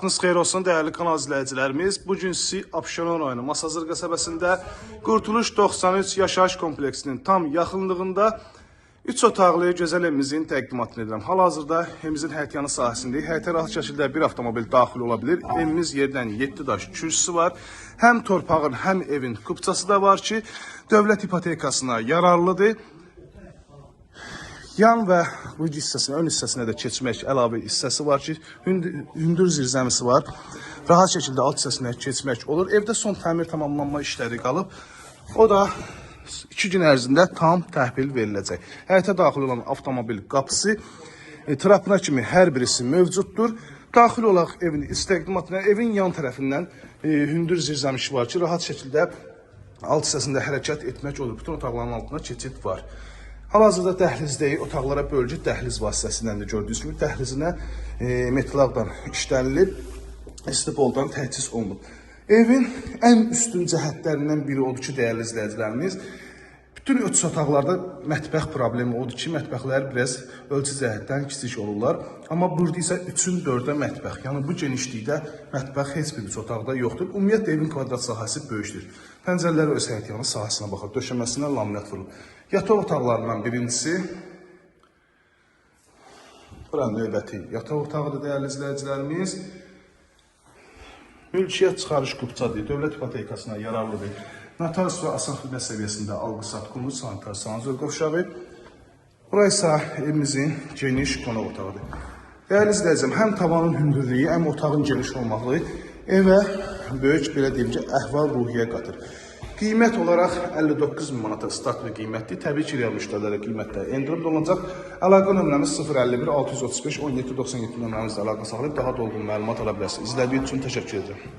Vaxtınız xeyir olsun değerli kanal izləyicilərimiz. Bu gün sizi Abşeron rayonu Masazır qəsəbəsində Qurtuluş 93 yaşayış kompleksinin tam yaxınlığında 3 otaqlı gözəl evimizin təqdimatını edirəm. Hal-hazırda evimizin həyətyanı sahəsindəyik. Həyətə rahat şəkildə bir avtomobil daxil ola bilir. Evimiz yerdən 7 daş kürsüsü var. Həm torpağın, həm evin kupçası da var ki, dövlət ipotekasına yararlıdır. Yan və bu hissəsinə, ön hissəsinə də keçmək əlavə hissəsi var ki, hündür, zirzəmisi var. Rahat şəkildə alt hissəsinə keçmək olur. Evdə son təmir tamamlanma işləri qalıb. O da 2 gün ərzində tam təhvil veriləcək. Həyətə daxil olan avtomobil qapısı e, trapına kimi hər birisi mövcuddur. Daxil olaq evin istiqamətine, evin yan tərəfindən e, hündür zirzəmişi var ki, rahat şəkildə alt hissəsində hərəkət etmək olur. Bütün otaqların altında keçid var. Hal-hazırda dəhlizdəyik. Otaqlara bölgü dəhliz vasitəsilə də gördüyünüz kimi dəhlizinə e, metallardan işlənilib, istipoldan təchiz olunub. Evin ən üstün cəhətlərindən biri odur ki, dəyərli izləyicilərimiz, bütün ölçü otaqlarda mətbəx problemi odur ki, mətbəxlər biraz ölçü cəhətdən kiçik olurlar. Amma burada isə 3-ün 4-ə mətbəx. Yəni bu genişlikdə mətbəx heç bir otaqda yoxdur. Ümumiyyətlə evin kvadrat sahəsi böyükdür. Pəncərələr öz həyətyanı sahəsinə baxır. Döşəməsinə laminat vurulub. Yataq otaqlarından birincisi Bura növbəti yataq otağıdır dəyərli izləyicilərimiz. Mülkiyyət çıxarış qupçadır, dövlət ipotekasına yararlıdır. Notarius və asan xidmət səviyyəsində alqı-sat qurulu sanitar sanzor qovşağı. Bura isə evimizin geniş qonaq otağıdır. Dəyərli izləyicim, həm tavanın hündürlüyü, həm otağın geniş olmağı evə böyük belə deyim ki, əhval-ruhiyyə qatır. Qiymət olaraq 59 min manata start və qiymətli. Təbii ki, real müştərilərə qiymətdə endirim olunacaq. Əlaqə nömrəmiz 051 635 1797 nömrəmizlə əlaqə saxlayıb daha dolğun məlumat ala bilərsiniz. İzlədiyiniz üçün təşəkkür edirəm.